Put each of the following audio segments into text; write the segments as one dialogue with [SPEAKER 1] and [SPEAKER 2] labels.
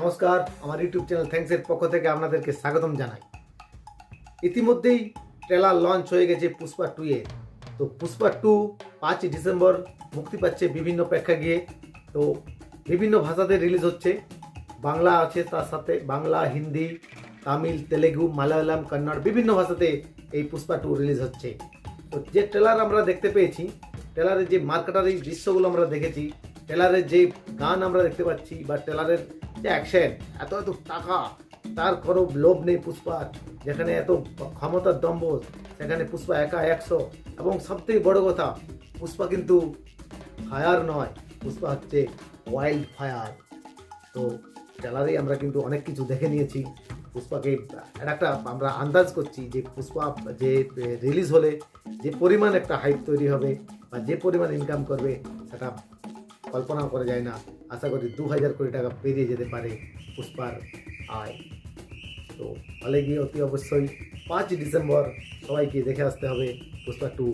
[SPEAKER 1] নমস্কার, আমার YouTube channel থ্যাঙ্কসের পক্ষ থেকে আপনাদেরকে স্বাগতম জানাই। ইতিমধ্যেই ট্রেলার লঞ্চ হয়ে গেছে পুষ্পা টু এর তো পুষ্পা টু পাঁচই ডিসেম্বর, মুক্তি পাচ্ছে বিভিন্ন প্রেক্ষাগৃহে। তো বিভিন্ন ভাষাতে রিলিজ হচ্ছে। বাংলা আছে তার সাথে, বাংলা, হিন্দি, তামিল, তেলেগু, মালায়ালাম, কন্নড়, বিভিন্ন ভাষাতে এই পুষ্পা টু রিলিজ হচ্ছে। তো যে ট্রেলার আমরা দেখতে পেয়েছি, ট্রেলারের যে মার্কেটারি দৃশ্যগুলো আমরা দেখেছি, ট্রেলারের যে গান আমরা দেখতে পাচ্ছি বা ট্রেলারের অ্যাকশন এত এত টাকা, তার কোনো লোভ নেই পুষ্পার যেখানে এত ক্ষমতার দম্ভ সেখানে পুষ্পা একা একশো। এবং সবথেকে বড় কথা, পুষ্পা কিন্তু ফায়ার নয়, পুষ্পা হচ্ছে ওয়াইল্ড ফায়ার তো ট্রেলারেই আমরা কিন্তু অনেক কিছু দেখে নিয়েছি। পুষ্পাকে একটা আমরা আন্দাজ করছি যে পুষ্পা যে রিলিজ হলে যে পরিমাণ একটা হাইপ তৈরি হবে বা যে পরিমাণ ইনকাম করবে, সেটা কল্পনাও করা যায় না। আশা করি দু হাজার কোটি টাকা পেরিয়ে যেতে পারে পুষ্পার আয়। তো হলে গিয়ে অতি অবশ্যই পাঁচ ডিসেম্বর সবাইকে দেখে আসতে হবে। পুষ্পা টু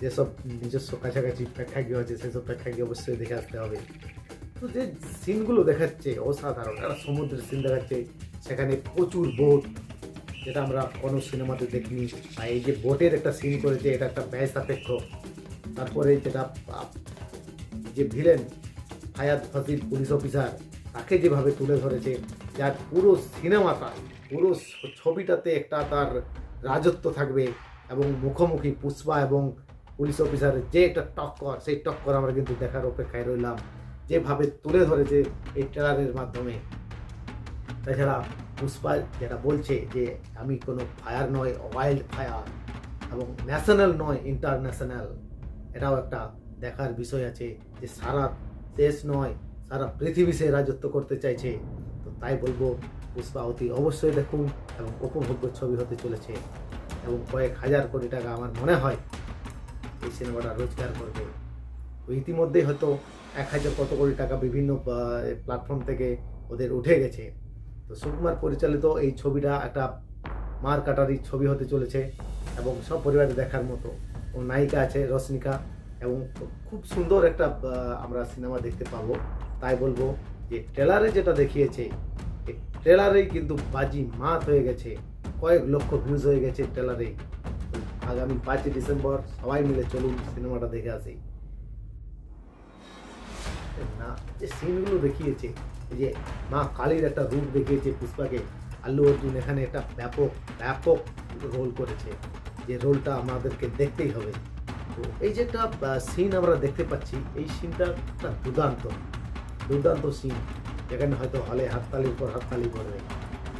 [SPEAKER 1] যেসব নিজস্ব কাছাকাছি প্রেক্ষাগৃহ আছে, সেসব প্রেক্ষাগৃহ অবশ্যই দেখে আসতে হবে। তো যে সিনগুলো দেখাচ্ছে, অসাধারণ। একটা সমুদ্রের সিন দেখাচ্ছে, সেখানে প্রচুর বোট, যেটা আমরা কোনো সিনেমাতে দেখিনি। আর এই যে বোটের একটা সিন করেছে, এটা একটা ব্যয় সাপেক্ষ তারপরে যেটা যে villain Fahadh Faasil, police officer, তাকে যেভাবে তুলে ধরেছে, যার পুরো সিনেমাটা, পুরো ছবিটাতে একটা তার রাজত্ব থাকবে এবং মুখোমুখি পুষ্পা এবং পুলিশ অফিসারের যে একটা টক্কর, সেই টক্কর আমরা কিন্তু দেখার অপেক্ষায় রইলাম। যেভাবে তুলে ধরেছে এই ট্রেলারের মাধ্যমে। তাছাড়া পুষ্পা যেটা বলছে যে, আমি কোনো ফায়ার নয়, ওয়াইল্ড ফায়ার এবং ন্যাশনাল নয়, ইন্টারন্যাশনাল। এটাও একটা দেখার বিষয় আছে যে সারা দেশ নয়, সারা পৃথিবী সে রাজত্ব করতে চাইছে। তো তাই বলব, পুষ্পা অতি অবশ্যই দেখুন এবং উপভোগ্য ছবি হতে চলেছে এবং কয়েক হাজার কোটি টাকা আমার মনে হয় এই সিনেমাটা রোজগার করবে। ইতিমধ্যেই হয়তো এক হাজার কত কোটি টাকা বিভিন্ন প্ল্যাটফর্ম থেকে ওদের উঠে গেছে। তো সুকুমার পরিচালিত এই ছবিটা একটা মার কাটারি ছবি হতে চলেছে এবং সব পরিবারে দেখার মতো। ও নায়িকা আছে রশ্মিকা। এবং খুব সুন্দর একটা আমরা সিনেমা দেখতে পাবো। তাই বলব যে ট্রেলারে যেটা দেখিয়েছে ট্রেলারেই কিন্তু বাজি মাত হয়ে গেছে, কয়েক লক্ষ ভিউজ হয়ে গেছে ট্রেলারেই আগামী পাঁচই ডিসেম্বর সবাই মিলে চলুন সিনেমাটা দেখে আসি। না, যে সিনগুলো দেখিয়েছে যে মা কালীর একটা রূপ দেখিয়েছে পুষ্পাকে, আল্লু অর্জুন এখানে একটা ব্যাপক ব্যাপক রোল করেছে। যে রোলটা আমাদেরকে দেখতেই হবে। এই যে একটা সিন আমরা দেখতে পাচ্ছি, এই সিনটা একটা দুর্দান্ত। দুর্দান্ত সিন যেখানে হয়তো হলে হাততালির পর হাততালি পড়বে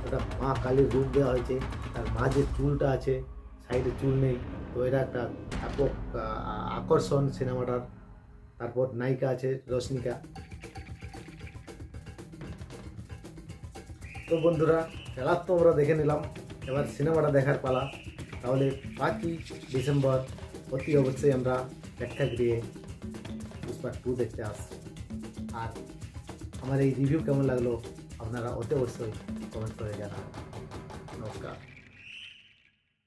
[SPEAKER 1] একটা মা কালীর রূপ দেওয়া হয়েছে, তার মা যে চুলটা আছে, সাইডে চুল নেই, তো এটা একটা ব্যাপক আকর্ষণ সিনেমাটার। তারপর নায়িকা আছে রশ্মিকা। তো বন্ধুরা ট্রেলার তো আমরা দেখে নিলাম। এবার সিনেমাটা দেখার পালা। তাহলে পাঁচই ডিসেম্বর অতি অবশ্যই আমরা প্রেক্ষাগৃহে পুষ্পা টু দেখতে আসছি। আর আমার এই রিভিউ কেমন লাগল, আপনারা অতি অবশ্যই কমেন্ট করে জানান। নমস্কার।